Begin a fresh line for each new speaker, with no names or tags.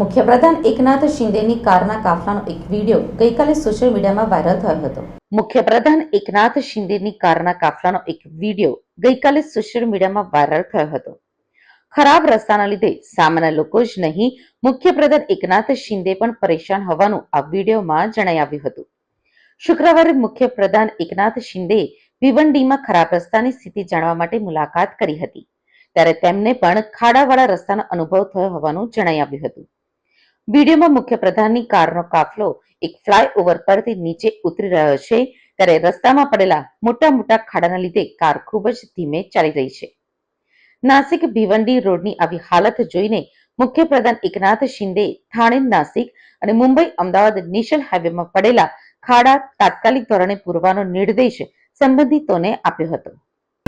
મુખ્યપ્રધાન એકનાથ શિંદેની કારના કાફલાનો એક વીડિયો ગઈકાલે સોશિયલ મીડિયામાં વાયરલ થયો હતો. મુખ્યપ્રધાન એકનાથ શિંદેની કારના કાફલાનો એક વીડિયો ગઈકાલે સોશિયલ મીડિયામાં વાયરલ થયો હતો. ખરાબ રસ્તાના લીધે સામાન્ય લોકો જ નહીં, મુખ્યપ્રધાન એકનાથ શિંદે પણ પરેશાન હોવાનું આ વિડીયોમાં જણાઈ આવ્યું હતું. શુક્રવારે મુખ્યપ્રધાન એકનાથ શિંદે ભિવંડીમાં ખરાબ રસ્તાની સ્થિતિ જાણવા માટે મુલાકાત કરી હતી. ત્યારે તેમને પણ ખાડાવાળા રસ્તાનો અનુભવ થયો હોવાનું જણાઈ આવ્યું હતું. વિડીયોમાં મુખ્યપ્રધાનની કારનો કાફલો એક ફ્લાયઓવર પરથી નીચે ઉતરી રહ્યો છે. ત્યારે રસ્તામાં પડેલા મોટા મોટા ખાડાના લીધે કાર ખૂબ જ ધીમે ચાલી રહી છે. નાસિક ભિવંડી રોડની આવી હાલત જોઈને મુખ્ય પ્રધાન એકનાથ શિંદે થાણે નાસિક અને મુંબઈ અમદાવાદ નેશનલ હાઈવેમાં પડેલા ખાડા તાત્કાલિક ધોરણે પૂરવાનો નિર્દેશ સંબંધિતોને આપ્યો હતો.